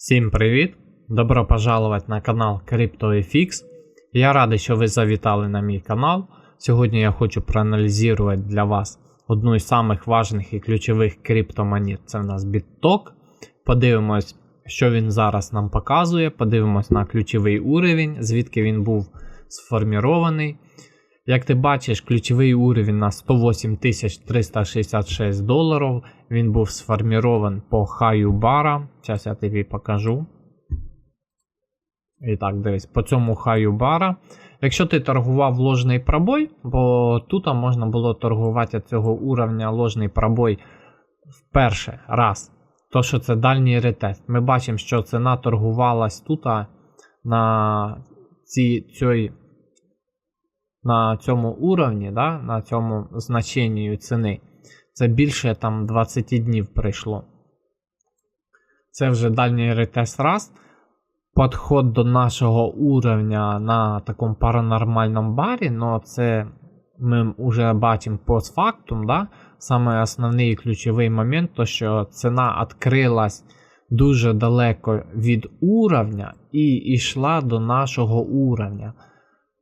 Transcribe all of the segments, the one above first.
Всім привіт! Добро пожаловать на канал CryptoFX. Я радий, що ви завітали на мій канал. Сьогодні я хочу проаналізувати для вас одну із самих важних і ключових криптомонет. Це в нас BitTok. Подивимось, що він зараз нам показує. Подивимось на ключовий уровень, звідки він був сформірований. Як ти бачиш, ключовий уровень на 108 366 доларів. Він був сформірован по хаю бара. Зараз я тобі покажу. І так, дивись, по цьому хаю бара. Якщо ти торгував ложний пробой, бо тут можна було торгувати цього уровня ложний пробой вперше раз. То, що це дальній ретест. Ми бачимо, що ціна торгувалась тут на цій, цій, на цьому уровні, да, на цьому значенні ціни. Це більше там 20 днів пройшло. Це вже дальній ретест раз. Подход до нашого уровня на такому паранормальному барі, но це ми вже бачимо постфактум. Да? Саме основний ключовий момент, то що ціна відкрилась дуже далеко від уровня і йшла до нашого уровня.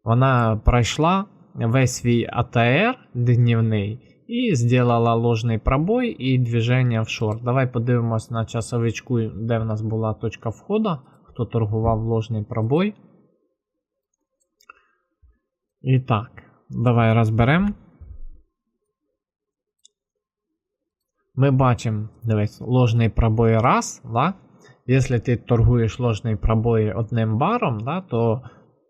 Вона пройшла весь свій АТР днівний і зробила ложний пробой і движення в шорт. Давай подивимось на часовичку, де в нас була точка входу, хто торгував ложний пробой. І так, давай розберемо. Ми бачимо, дивись, ложний пробой раз, да? Якщо ти торгуєш ложний пробой одним баром, да, то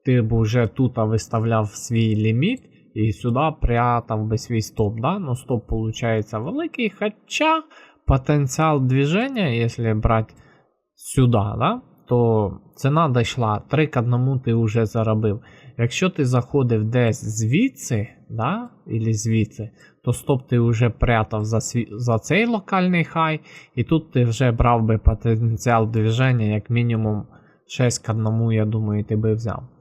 ти б вже тут виставляв свій ліміт і сюди прятав би свій стоп. Да? Ну, стоп виходить великий, хоча потенціал движення, якщо брати сюди, да? то ціна дійшла 3 к 1 ти вже заробив. Якщо ти заходив десь звідси, да? Ілі звідси, то стоп ти вже прятав за свій, за цей локальний хай, і тут ти вже брав би потенціал движення, як мінімум 6 к 1, я думаю, ти би взяв.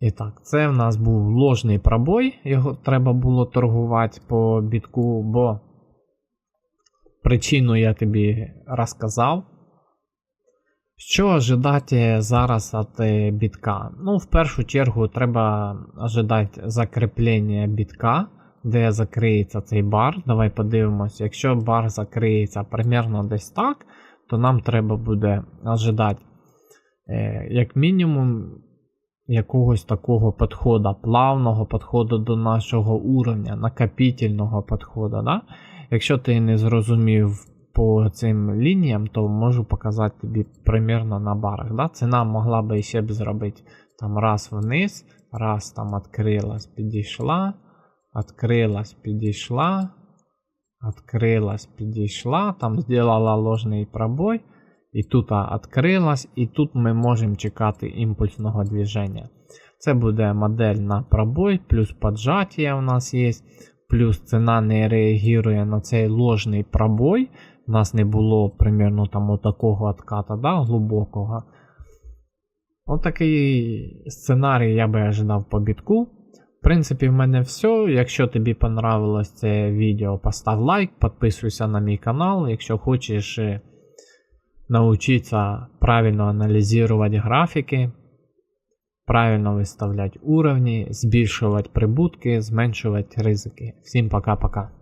І так, це в нас був ложний пробой, його треба було торгувати по бітку, бо причину я тобі розказав. Що ожидати зараз від бітка? Ну, в першу чергу, треба ожидати закріплення бітка, де закриється цей бар. Давай подивимося, якщо бар закриється примерно десь так, то нам треба буде ожидати, е, як мінімум якогось такого підходу, плавного підходу до нашого уровня, накопительного підходу. Да? Якщо ти не зрозумів по цим лініям, то можу показати тобі примірно на барах. Да? Ціна могла би ще б зробити там раз вниз, раз там відкрилась, підійшла, відкрилась, підійшла, відкрилась, підійшла, там зробила ложний пробой. І тут відкрилась, і тут ми можемо чекати імпульсного движення. Це буде модель на пробой, плюс поджаття у нас є, плюс ціна не реагує на цей ложний пробой. У нас не було примерно там такого отката, да, глибокого. Отакий сценарій я би ожидав по бітку. В принципі, в мене все. Якщо тобі понравилось це відео, постав лайк, підписуйся на мій канал. Якщо хочеш научиться правильно анализировать графики, правильно выставлять уровни, збільшувати прибутки, зменшувати ризики. Всім пока-пока.